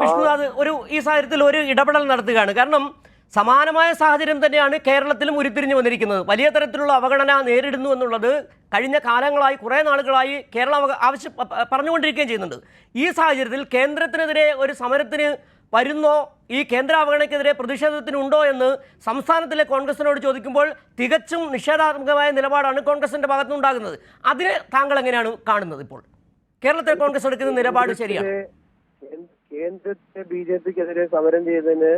വിഷ്ണുനാഥ് ഒരു ഈ സാഹചര്യത്തിൽ ഒരു ഇടപെടൽ നടത്തുകയാണ്. കാരണം സമാനമായ സാഹചര്യം തന്നെയാണ് കേരളത്തിലും ഉരുത്തിരിഞ്ഞു വന്നിരിക്കുന്നത്. വലിയ തരത്തിലുള്ള അവഗണന നേരിടുന്നു എന്നുള്ളത് കഴിഞ്ഞ കാലങ്ങളായി കുറേ നാളുകളായി കേരളം ആവശ്യം പറഞ്ഞുകൊണ്ടിരിക്കുകയും ചെയ്യുന്നുണ്ട്. ഈ സാഹചര്യത്തിൽ കേന്ദ്രത്തിനെതിരെ ഒരു സമരത്തിന് വരുന്നോ ഈ കേന്ദ്ര അവഗണനയ്ക്കെതിരെ പ്രതിഷേധത്തിനുണ്ടോ എന്ന് സംസ്ഥാനത്തിലെ കോൺഗ്രസിനോട് ചോദിക്കുമ്പോൾ തികച്ചും നിഷേധാത്മകമായ നിലപാടാണ് കോൺഗ്രസിന്റെ ഭാഗത്തുനിന്നുണ്ടാകുന്നത്. അതിനെ താങ്കൾ എങ്ങനെയാണ് കാണുന്നത് ഇപ്പോൾ? കേരളത്തിലെ കോൺഗ്രസ് എടുക്കുന്ന നിലപാട് ശരിയാണ്? കേന്ദ്രത്തിലെ- ബി ജെ പിക്കെതിരെ സമരം ചെയ്തതിന്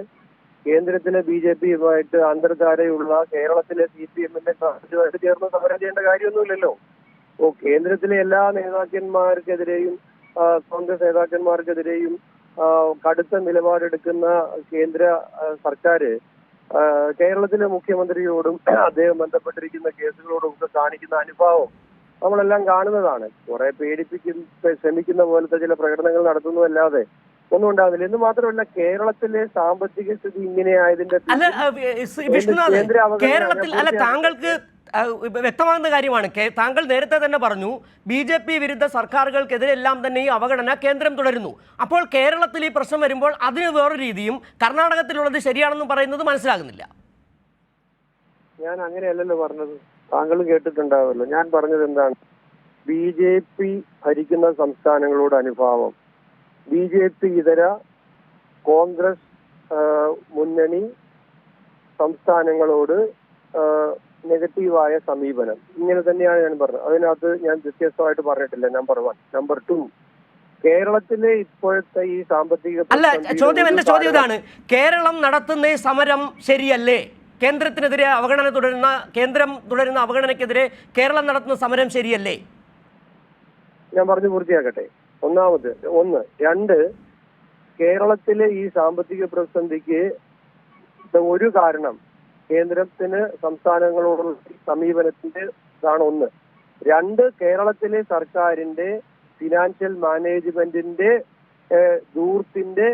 കേന്ദ്രത്തിലെ ബി ജെ പിയുമായിട്ട് അന്തർധാരയുള്ള കേരളത്തിലെ സി പി എമ്മിന്റെ പാർട്ടിയുമായിട്ട് ചേർന്ന് സമരം ചെയ്യേണ്ട കാര്യമൊന്നുമില്ലല്ലോ. ഓ കേന്ദ്രത്തിലെ എല്ലാ നേതാക്കന്മാർക്കെതിരെയും കോൺഗ്രസ് നേതാക്കന്മാർക്കെതിരെയും കടുത്ത നിലപാടെടുക്കുന്ന കേന്ദ്ര സർക്കാര് കേരളത്തിലെ മുഖ്യമന്ത്രിയോടും അദ്ദേഹം ബന്ധപ്പെട്ടിരിക്കുന്ന കേസുകളോടും ഒക്കെ കാണിക്കുന്ന അനുഭാവം നമ്മളെല്ലാം കാണുന്നതാണ്. കുറെ പേടിപ്പിക്കുന്ന ശ്രമിക്കുന്ന പോലത്തെ ചില പ്രകടനങ്ങൾ നടത്തുന്നതല്ലാതെ ഒന്നും ഉണ്ടാകുന്നില്ല. എന്ന് മാത്രമല്ല കേരളത്തിലെ സാമ്പത്തിക സ്ഥിതി ഇങ്ങനെയായതിന്റെ കേരളത്തിൽ അല്ല താങ്കൾക്ക് വ്യക്തമാകുന്ന കാര്യമാണ്. താങ്കൾ നേരത്തെ തന്നെ പറഞ്ഞു ബി ജെ പി വിരുദ്ധ സർക്കാരുകൾക്കെതിരെല്ലാം തന്നെ ഈ അവഗണന കേന്ദ്രം തുടരുന്നു. അപ്പോൾ കേരളത്തിൽ ഈ പ്രശ്നം വരുമ്പോൾ അതിന് വേറൊരു രീതിയും കർണാടകത്തിലുള്ളത് ശരിയാണെന്ന് പറയുന്നത് മനസ്സിലാകുന്നില്ല. ഞാൻ അങ്ങനെയല്ലല്ലോ പറഞ്ഞത്. താങ്കൾ കേട്ടിട്ടുണ്ടാവുമല്ലോ. ഞാൻ പറഞ്ഞത് എന്താണ്? ബി ജെ പി ഭരിക്കുന്ന സംസ്ഥാനങ്ങളോട് അനുഭാവം. ബി ജെ പി ഇതര കോൺഗ്രസ് മുന്നണി സംസ്ഥാനങ്ങളോട് നെഗറ്റീവായ സമീപനം. ഇങ്ങനെ തന്നെയാണ് ഞാൻ പറഞ്ഞത്. അതിനകത്ത് ഞാൻ വ്യത്യസ്തമായിട്ട് പറഞ്ഞിട്ടില്ല. Number one. നമ്പർ ടു കേരളത്തിലെ ഇപ്പോഴത്തെ ഈ സാമ്പത്തിക അല്ല ചോദ്യം എന്റെ ചോദ്യം ഇതാണ്. കേരളം നടത്തുന്ന സമരം ശരിയല്ലേ? കേന്ദ്രത്തിനെതിരെ അവഗണന തുടരുന്ന കേന്ദ്രം തുടരുന്ന അവഗണനയ്ക്കെതിരെ കേരളം നടത്തുന്ന സമരം ശരിയല്ലേ? ഞാൻ പറഞ്ഞു പൂർത്തിയാക്കട്ടെ. ഒന്നാമത് ഒന്ന് രണ്ട് കേരളത്തിലെ ഈ സാമ്പത്തിക പ്രതിസന്ധിക്ക് ഒരു കാരണം കേന്ദ്രത്തിന് സംസ്ഥാനങ്ങളോടുള്ള സമീപനത്തിന്റെ ഇതാണ് ഒന്ന്. രണ്ട് കേരളത്തിലെ സർക്കാരിന്റെ ഫിനാൻഷ്യൽ മാനേജ്മെന്റിന്റെ ദൂർത്തിന്റെ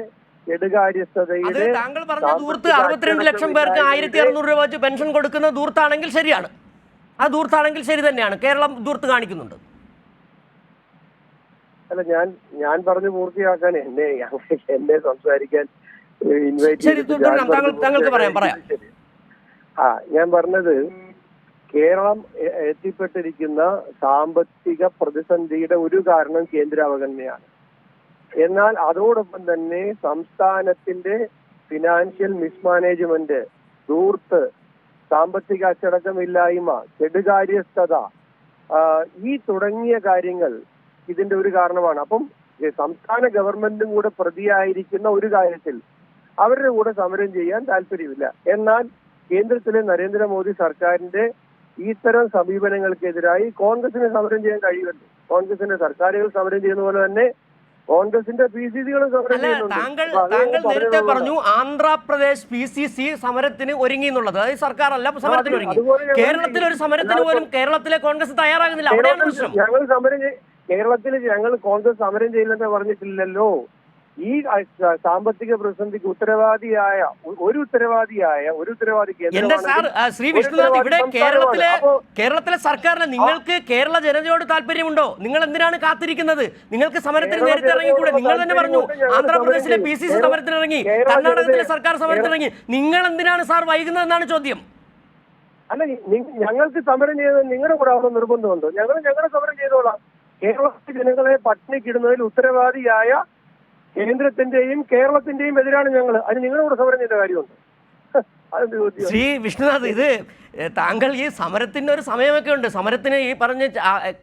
അത് താങ്കൾ പറഞ്ഞ ദൂർത്ത് അറുപത്തിരണ്ട് ലക്ഷം പേർക്ക് ആയിരത്തി അറുന്നൂറ് രൂപ വെച്ച് പെൻഷൻ കൊടുക്കുന്ന ദൂർത്താണെങ്കിൽ ശരിയാണ്. ആ ദൂർത്താണെങ്കിൽ ശരി തന്നെയാണ്. കേരളം ദൂർത്ത് കാണിക്കുന്നുണ്ട്. അല്ല ഞാൻ ഞാൻ പറഞ്ഞു പൂർത്തിയാക്കാൻ എന്നെ എന്നെ സംസാരിക്കാൻ ഇൻവൈറ്റ് താങ്കൾക്ക് പറയാം, പറയാം. ആ ഞാൻ പറഞ്ഞത് കേരളം എത്തിപ്പെട്ടിരിക്കുന്ന സാമ്പത്തിക പ്രതിസന്ധിയുടെ ഒരു കാരണം കേന്ദ്ര അവഗണനയാണ് എന്നാൽ അതോടൊപ്പം തന്നെ സംസ്ഥാനത്തിന്റെ ഫിനാൻഷ്യൽ മിസ്മാനേജ്മെന്റ് ദൂർത്ത് സാമ്പത്തിക അച്ചടക്കമില്ലായ്മ കെടുകാര്യസ്ഥത ഈ തുടങ്ങിയ കാര്യങ്ങൾ ഇതിന്റെ ഒരു കാരണമാണ്. അപ്പം സംസ്ഥാന ഗവൺമെന്റും കൂടെ പ്രതിയായിരിക്കുന്ന ഒരു കാര്യത്തിൽ അവരുടെ കൂടെ സമരം ചെയ്യാൻ താല്പര്യമില്ല. എന്നാൽ കേന്ദ്രത്തിലെ നരേന്ദ്രമോദി സർക്കാരിന്റെ ഇത്തരം സമീപനങ്ങൾക്കെതിരായി കോൺഗ്രസിന് സമരം ചെയ്യാൻ കഴിയുമല്ലോ കോൺഗ്രസിന്റെ സർക്കാരുകൾ സമരം ചെയ്യുന്ന പോലെ തന്നെ കോൺഗ്രസിന്റെ പി സി ചെയ്യുന്നുണ്ട്. താങ്കൾ താങ്കൾ നേരത്തെ പറഞ്ഞു ആന്ധ്രാപ്രദേശ് പി സി സി സമരത്തിന് ഒരുങ്ങി എന്നുള്ളത്. അതായത് സർക്കാർ അല്ല സമരത്തിന് ഒരുങ്ങി. കേരളത്തിൽ ഒരു സമരത്തിന് പോലും കേരളത്തിലെ കോൺഗ്രസ് തയ്യാറാകുന്നില്ല. അവിടെയാണ് പ്രശ്നം. ഞങ്ങൾ സമരം കേരളത്തിൽ ഞങ്ങൾ കോൺഗ്രസ് സമരം ചെയ്യില്ലെന്ന് പറഞ്ഞിട്ടില്ലല്ലോ. ഈ സാമ്പത്തിക പ്രതിസന്ധിക്ക് ഉത്തരവാദിയായ ഒരു ഉത്തരവാദിയായ ഒരു ഉത്തരവാദി എന്റെ സാർ ശ്രീ വിഷ്ണുനാഥ് ഇവിടെ കേരളത്തിലെ കേരളത്തിലെ സർക്കാരിന് നിങ്ങൾക്ക് കേരള ജനതയോട് താല്പര്യമുണ്ടോ? നിങ്ങൾ എന്തിനാണ് കാത്തിരിക്കുന്നത്? നിങ്ങൾക്ക് സമരത്തിന് നേരത്തെ ഇറങ്ങിക്കൂടെ? നിങ്ങൾ തന്നെ പറഞ്ഞു. ആന്ധ്രാപ്രദേശിലെ പി സി സി സമരത്തിനിറങ്ങി സമരത്തിന് ഇറങ്ങി. കർണാടകത്തിലെ സർക്കാർ സമരത്തിന് ഇറങ്ങി. നിങ്ങൾ എന്തിനാണ് സാർ വൈകുന്നതെന്നാണ് ചോദ്യം? അല്ല ഞങ്ങൾക്ക് സമരം ചെയ്തത് നിങ്ങളുടെ കൂടെ അവിടെ നിർബന്ധമുണ്ടോ. ഞങ്ങൾ ഞങ്ങളുടെ സമരം ചെയ്തോളാം. കേരളത്തിലെ ജനങ്ങളെ പട്ടിണിക്കിടുന്നതിൽ ഉത്തരവാദിയായ കേന്ദ്രത്തിന്റെയും കേരളത്തിന്റെയും എതിരാണ് ഞങ്ങൾ അതിന് നിങ്ങളോട് സമരം ചെയ്ത കാര്യമുണ്ട്? ശ്രീ വിഷ്ണുനാഥ് ഇത് താങ്കൾ ഈ സമരത്തിന്റെ ഒരു സമയമൊക്കെ ഉണ്ട്. സമരത്തിന് ഈ പറഞ്ഞ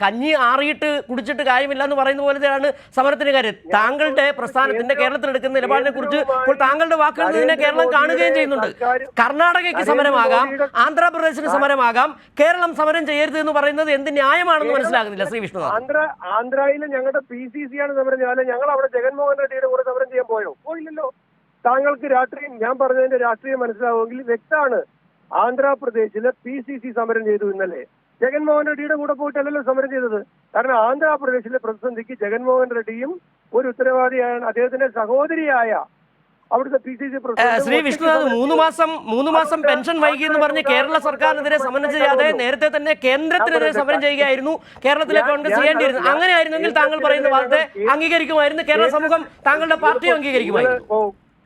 കഞ്ഞി ആറിയിട്ട് കുടിച്ചിട്ട് കാര്യമില്ല എന്ന് പറയുന്ന പോലെയാണ് സമരത്തിന് കാര്യം. താങ്കളുടെ പ്രസ്ഥാനത്തിന്റെ കേരളത്തിൽ എടുക്കുന്ന നിലപാടിനെ കുറിച്ച് ഇപ്പോൾ താങ്കളുടെ വാക്കുകളിൽ ഇതിനെ കേരളം കാണുകയും ചെയ്യുന്നുണ്ട്. കർണാടകയ്ക്ക് സമരമാകാം ആന്ധ്രാപ്രദേശിന് സമരമാകാം. കേരളം സമരം ചെയ്യരുത് എന്ന് പറയുന്നത് എന്ത് ന്യായമാണെന്ന് മനസ്സിലാകുന്നില്ല ശ്രീ വിഷ്ണു ആന്ധ്ര ആന്ധ്രയിലെ ഞങ്ങളുടെ പി സി സി ആണ് സമരം. ഞങ്ങൾ അവിടെ ജഗൻമോഹൻ റെഡ്ഡിയുടെ കൂടെ സമരം ചെയ്യാൻ പോയോ? പോയില്ലല്ലോ. താങ്കൾക്ക് രാഷ്ട്രീയം ഞാൻ പറഞ്ഞതിന്റെ രാഷ്ട്രീയം മനസ്സിലാവുമെങ്കിൽ വ്യക്തമാണ് ആന്ധ്രാപ്രദേശിലെ പി സി സി സമരം ചെയ്തു ഇന്നലെ. ജഗൻമോഹൻ റെഡ്ഡിയുടെ കൂടെ പോയിട്ടല്ലല്ലോ സമരം ചെയ്തത്. കാരണം ആന്ധ്രാപ്രദേശിലെ പ്രതിസന്ധിക്ക് ജഗൻമോഹൻ റെഡ്ഡിയും ഒരു ഉത്തരവാദിയാണ്. അദ്ദേഹത്തിന്റെ സഹോദരിയായ അവിടുത്തെ P C C Shri Vishnunath മൂന്ന് മാസം മൂന്ന് മാസം പെൻഷൻ വൈകി എന്ന് പറഞ്ഞ് കേരള സർക്കാരിനെതിരെ സമരം ചെയ്യാതെ നേരത്തെ തന്നെ കേന്ദ്രത്തിനെതിരെ സമരം ചെയ്യുകയായിരുന്നു. കേരളത്തിലെ കോൺഗ്രസ് ചെയ്യേണ്ടിയിരുന്നു. അങ്ങനെയായിരുന്നെങ്കിൽ താങ്കൾ പറയുന്ന വാദത്തെ അംഗീകരിക്കുമായിരുന്നു. കേരള സമൂഹം താങ്കളുടെ പാർട്ടി അംഗീകരിക്കുമായിരുന്നു.